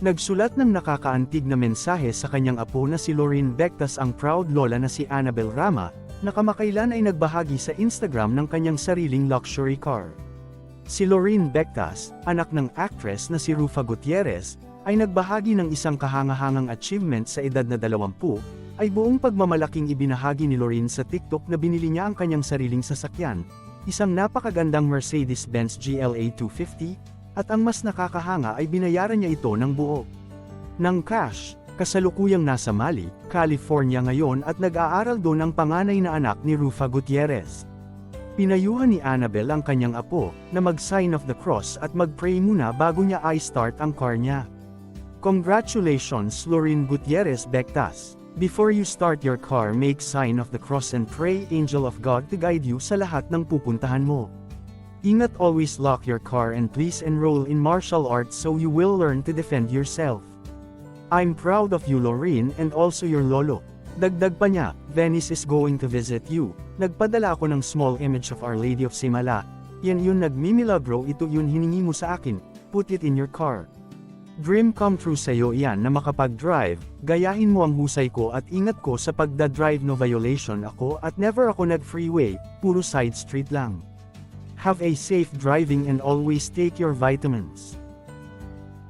Nagsulat ng nakakaantig na mensahe sa kanyang apo na si Lorraine Bectas ang proud lola na si Annabel Rama, na kamakailan ay nagbahagi sa Instagram ng kanyang sariling luxury car. Si Lorraine Bectas, anak ng actress na si Rufa Gutierrez, ay nagbahagi ng isang kahangahangang achievement sa edad na 20, ay buong pagmamalaking ibinahagi ni Lorraine sa TikTok na binili niya ang kanyang sariling sasakyan, isang napakagandang Mercedes-Benz GLA 250, at ang mas nakakahanga ay binayaran niya ito ng buo. Ng cash, kasalukuyang nasa Mali, California ngayon at nag-aaral doon ang panganay na anak ni Rufa Gutierrez. Pinayuhan ni Annabel ang kanyang apo, na mag-sign of the cross at mag-pray muna bago niya i-start ang car niya. Congratulations Lorin Gutierrez Bectas. Before you start your car make sign of the cross and pray angel of God to guide you sa lahat ng pupuntahan mo. Ingat always lock your car and please enroll in martial arts so you will learn to defend yourself. I'm proud of you Lorraine and also your lolo. Dagdag pa niya, Venice is going to visit you. Nagpadala ako ng small image of Our Lady of Simala. Yan yun nagmimilagro ito yun hiningi mo sa akin, put it in your car. Dream come true sa'yo iyan na makapag-drive, gayahin mo ang husay ko at ingat ko sa pagda-drive no violation ako at never ako nag-freeway, puro side street lang. Have a safe driving and always take your vitamins.